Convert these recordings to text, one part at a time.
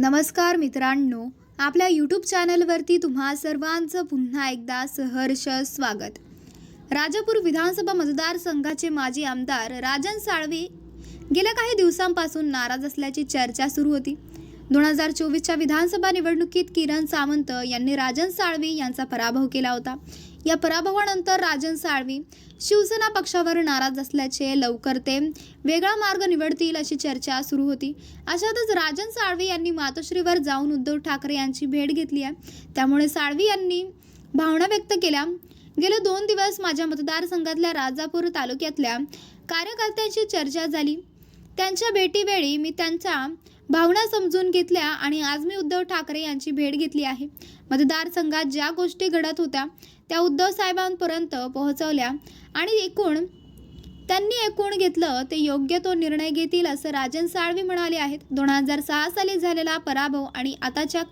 नमस्कार मित्रांनो आपल्या यूट्यूब चॅनलवरती तुम्हा सर्वांचं पुन्हा एकदा सहर्ष स्वागत. राजापूर विधानसभा मतदारसंघाचे माजी आमदार राजन साळवे गेल्या काही दिवसांपासून नाराज असल्याची चर्चा सुरू होती. दोन हजार चोवीसच्या विधानसभा निवडणुकीत किरण सावंत यांनी राजन साळवी यांचा पराभव केला होता. या पराभवानंतर राजन साळवी शिवसेना पक्षावर नाराज असल्याचे लवकर ते वेगळा मार्ग निवडतील अशी चर्चा सुरू होती. अशातच राजन साळवी यांनी मातोश्रीवर जाऊन उद्धव ठाकरे यांची भेट घेतली आहे. त्यामुळे साळवी यांनी भावना व्यक्त केल्या. गेले दोन दिवस माझ्या मतदारसंघातल्या राजापूर तालुक्यातल्या कार्यकर्त्यांची चर्चा झाली. त्यांच्या भेटीवेळी मी त्यांच्या भावना समजून घेतल्या आणि आज मी उद्धव ठाकरे यांची भेट घेतली आहे. मतदारसंघात ज्या गोष्टी घडत होत्या त्या उद्धव साहेबांपर्यंत पोहोचवल्या आणि एकूण त्यांनी एकूण घेतलं ते योग्य तो निर्णय घेतील असं राजन साळवी म्हणाले आहेत. दोन हजार सहा साली झालेला पराभव आणि आताच्या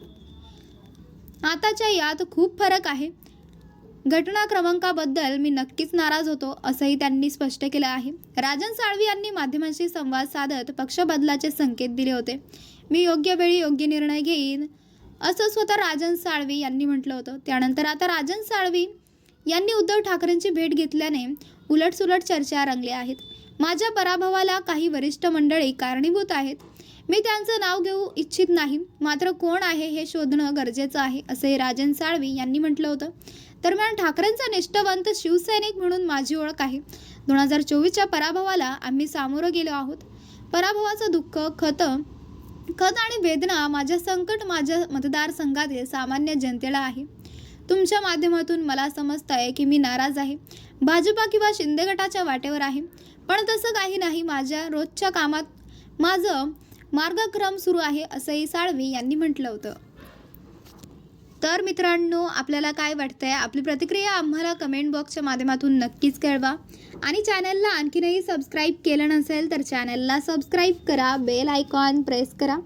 आताच्या यात खूप फरक आहे. घटना क्रमांकाबद्दल मी नक्कीच नाराज होतो असंही त्यांनी स्पष्ट केलं आहे. राजन साळवी यांनी माध्यमांशी संवाद साधत पक्षबदलाचे संकेत दिले होते. मी योग्य वेळी योग्य निर्णय घेईन असं स्वतः राजन साळवी यांनी म्हटलं होतं. त्यानंतर आता राजन साळवी यांनी उद्धव ठाकरेंची भेट घेतल्याने उलटसुलट चर्चा रंगल्या आहेत. माझ्या पराभवाला काही वरिष्ठ मंडळी कारणीभूत आहेत. मी त्यांचं नाव घेऊ इच्छित नाही. मात्र कोण आहे हे शोधणं गरजेचं आहे असे राजन साळवी यांनी म्हटलं होतं. दरम्यान ठाकरेंचा निष्ठावंत शिवसैनिक म्हणून माझी ओळख आहे. दोन हजार चोवीसच्या पराभवाला आम्ही सामोरं गेलो आहोत. पराभवाचं दुःख खत खत आणि वेदना माझ्या संकट माझ्या मतदारसंघातील सामान्य जनतेला आहे. तुमच्या माध्यमातून मला समजत आहे की मी नाराज आहे. भाजपा किंवा शिंदे गटाच्या वाटेवर आहे. पण तसं काही नाही. माझ्या रोजच्या कामात माझं मार्गक्रम सुरू आहे असंही साळवी यांनी म्हटलं होतं. तर मित्रांनो आपल्याला काय वाटतंय? आपली प्रतिक्रिया आम्हाला कमेंट बॉक्सच्या माध्यमातून नक्कीच कळवा. आणि चॅनलला आणखीनही सबस्क्राईब केलं नसेल तर चॅनलला सबस्क्राईब करा. बेल आयकॉन प्रेस करा.